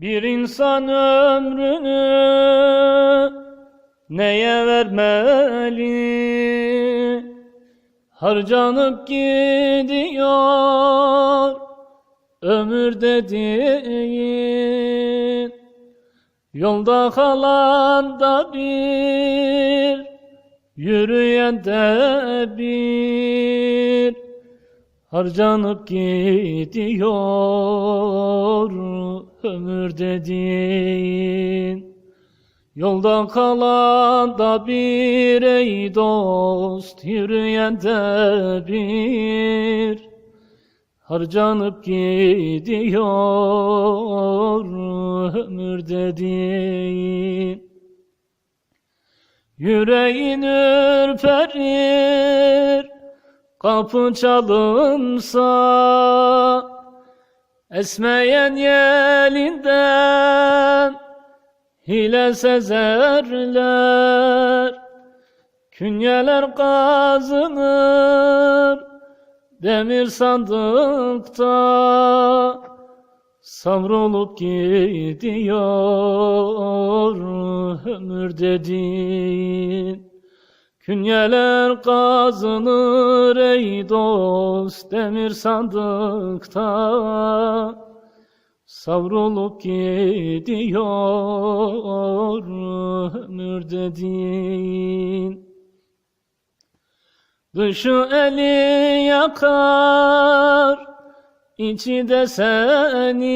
Bir insan ömrünü neye vermeli? Harcanıp gidiyor ömür dediğin Yolda kalan da bir Yürüyen de bir Harcanıp gidiyor ömür dediğin. Yolda kalan da bir ey dost Yürüyen de bir. Harcanıp gidiyor ömür dediğin. Yüreğin ürperir Kapı çalınsa Esmeyen yelinden Hile sezerler. Künyeler kazınır Demir sandıkta Savrulup gidiyor ömür dediğin Künyeler kazınır ey dost demir sandıkta. Savrulup gidiyor ömür dediğin. Dışı eli yakar, içi de seni.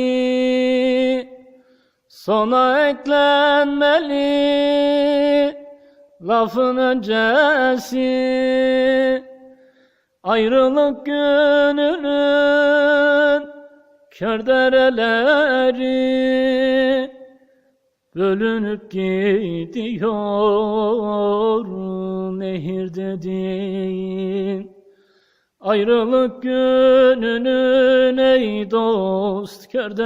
Sona eklenmeli lafın öncesi Ayrılık gününün kör Bölünüp gidiyor nehir dediğin. Ayrılık gününün ey dost kör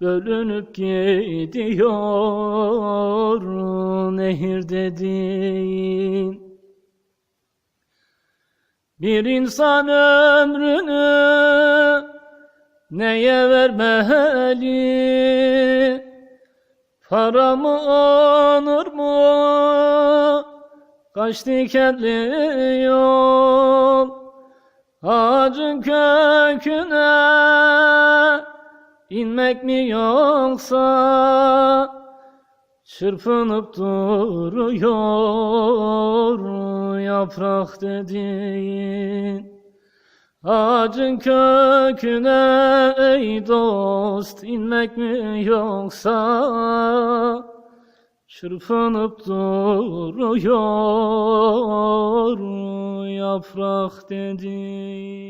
Bölünüp gidiyor nehir dediğin Bir insan ömrünü Neye vermeli? Para mı onur mu? Kaç dikenli yol Ağacın köküne inmek mi yoksa Çırpınıp duruyor yaprak dediğin? Ağacın köküne ey dost inmek mi yoksa Çırpınıp duruyor yaprak dedi